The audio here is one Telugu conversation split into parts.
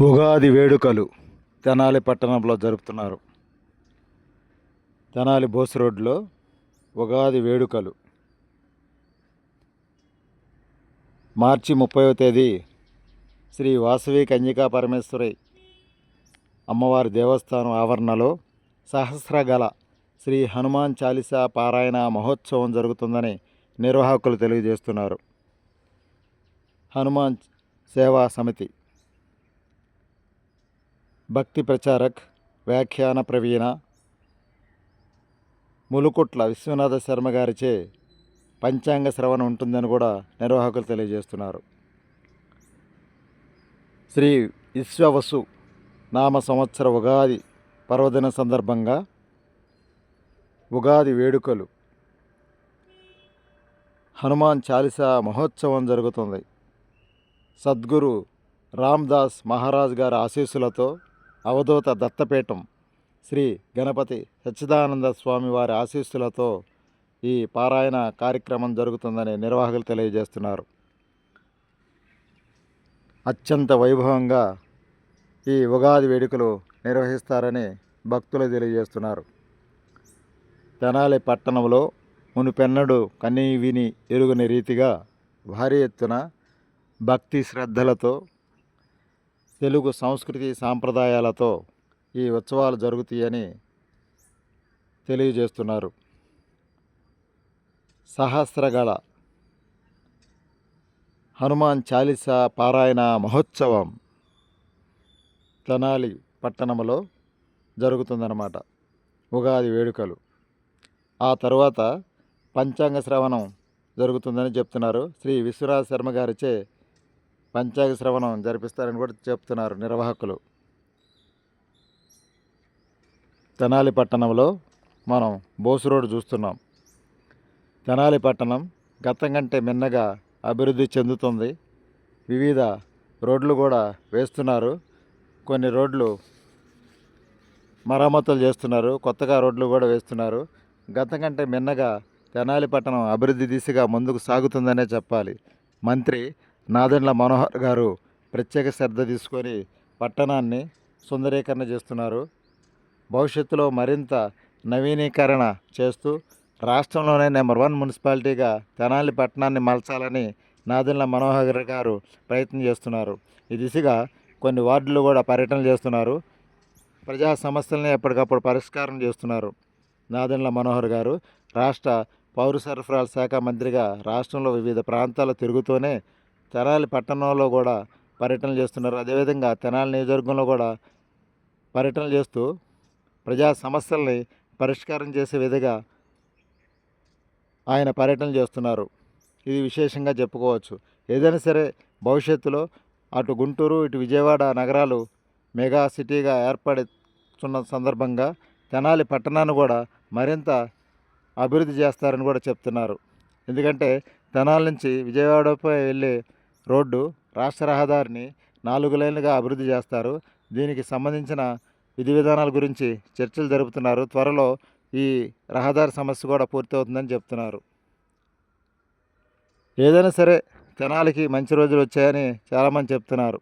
ఉగాది వేడుకలు తెనాలి పట్టణంలో జరుపుతున్నారు. తెనాలి బోస్ రోడ్లో ఉగాది వేడుకలు. మార్చి ముప్పైవ తేదీ శ్రీ వాసవి కన్యకా పరమేశ్వరి అమ్మవారి దేవస్థానం ఆవరణలో సహస్రగల శ్రీ హనుమాన్ చాలీసా పారాయణ మహోత్సవం జరుగుతుందని నిర్వాహకులు తెలియజేస్తున్నారు. హనుమాన్ సేవా సమితి భక్తి ప్రచారక్ వ్యాఖ్యాన ప్రవీణ ములుకుట్ల విశ్వనాథ శర్మ గారిచే పంచాంగ శ్రవణం ఉంటుందని కూడా నిర్వాహకులు తెలియజేస్తున్నారు. శ్రీ విశ్వవసు నామ సంవత్సర ఉగాది పర్వదిన సందర్భంగా ఉగాది వేడుకలు. హనుమాన్ చాలీసా మహోత్సవం జరుగుతుంది. సద్గురు రామ్దాస్ మహారాజ్ గారి ఆశీస్సులతో అవధూత దత్తపీఠం శ్రీ గణపతి సచ్చిదానంద స్వామి వారి ఆశీస్సులతో ఈ పారాయణ కార్యక్రమం జరుగుతుందని నిర్వాహకులు తెలియజేస్తున్నారు. అత్యంత వైభవంగా ఈ ఉగాది వేడుకలు నిర్వహిస్తారని భక్తులు తెలియజేస్తున్నారు. తెనాలి పట్టణంలో మునుపెన్నడు కనీ విని ఎరుగని రీతిగా భారీ ఎత్తున భక్తి శ్రద్ధలతో తెలుగు సంస్కృతి సాంప్రదాయాలతో ఈ ఉత్సవాలు జరుగుతాయని తెలియజేస్తున్నారు. సహస్రగళ హనుమాన్ చాలీసా పారాయణ మహోత్సవం తెనాలి పట్టణంలో జరుగుతుందన్నమాట. ఉగాది వేడుకలు. ఆ తర్వాత పంచాంగ శ్రవణం జరుగుతుందని చెప్తున్నారు. శ్రీ విశ్వనాథ శర్మ గారిచే పంచాంగ శ్రవణం జరిపిస్తారని కూడా చెప్తున్నారు నిర్వాహకులు. తెనాలి పట్టణంలో మనం బోసు రోడ్డు చూస్తున్నాం. తెనాలి పట్టణం గతం కంటే మిన్నగా అభివృద్ధి చెందుతుంది. వివిధ రోడ్లు కూడా వేస్తున్నారు. కొన్ని రోడ్లు మరమ్మతులు చేస్తున్నారు. కొత్తగా రోడ్లు కూడా వేస్తున్నారు. గతం కంటే మిన్నగా తెనాలి పట్టణం అభివృద్ధి దిశగా ముందుకు సాగుతుందనే చెప్పాలి. మంత్రి నాదెండ్ల మనోహర్ గారు ప్రత్యేక శ్రద్ధ తీసుకొని పట్టణాన్ని సుందరీకరణ చేస్తున్నారు. భవిష్యత్తులో మరింత నవీనీకరణ చేస్తూ రాష్ట్రంలోనే నెంబర్ వన్ మున్సిపాలిటీగా తెనాలి పట్టణాన్ని మలచాలని నాదెండ్ల మనోహర్ గారు ప్రయత్నం చేస్తున్నారు. ఈ దిశగా కొన్ని వార్డులు కూడా పర్యటన చేస్తున్నారు. ప్రజా సమస్యలను ఎప్పటికప్పుడు పరిష్కారం చేస్తున్నారు నాదెండ్ల మనోహర్ గారు. రాష్ట్ర పౌర సరఫరాల శాఖ మంత్రిగా రాష్ట్రంలో వివిధ ప్రాంతాలు తిరుగుతూనే తెనాలి పట్టణంలో కూడా పర్యటనలు చేస్తున్నారు. అదేవిధంగా తెనాలి నియోజకవర్గంలో కూడా పర్యటనలు చేస్తూ ప్రజా సమస్యల్ని పరిష్కారం చేసే విధంగా ఆయన పర్యటనలు చేస్తున్నారు. ఇది విశేషంగా చెప్పుకోవచ్చు. ఏదైనా సరే భవిష్యత్తులో అటు గుంటూరు ఇటు విజయవాడ నగరాలు మెగా సిటీగా ఏర్పడుతున్న సందర్భంగా తెనాలి పట్టణాన్ని కూడా మరింత అభివృద్ధి చేస్తారని కూడా చెప్తున్నారు. ఎందుకంటే తెనాలి నుంచి విజయవాడపై వెళ్ళే రోడ్డు రాష్ట్ర రహదారిని నాలుగు లైన్లుగా అభివృద్ధి చేస్తారు. దీనికి సంబంధించిన విధి విధానాల గురించి చర్చలు జరుపుతున్నారు. త్వరలో ఈ రహదారి సమస్య కూడా పూర్తవుతుందని చెప్తున్నారు. ఏదైనా సరే తెనాలికి మంచి రోజులు వచ్చాయని చాలామంది చెప్తున్నారు.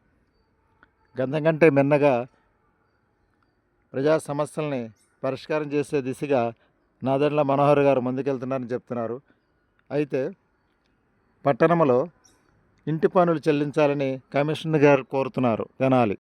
గంధం కంటే మిన్నగా ప్రజా సమస్యల్ని పరిష్కారం చేసే దిశగా నాదెండ్ల మనోహర్ గారు ముందుకెళ్తున్నారని చెప్తున్నారు. అయితే పట్టణంలో ఇంటి పనులు చెల్లించాలని కమిషనర్ గారు కోరుతున్నారు తెనాలి.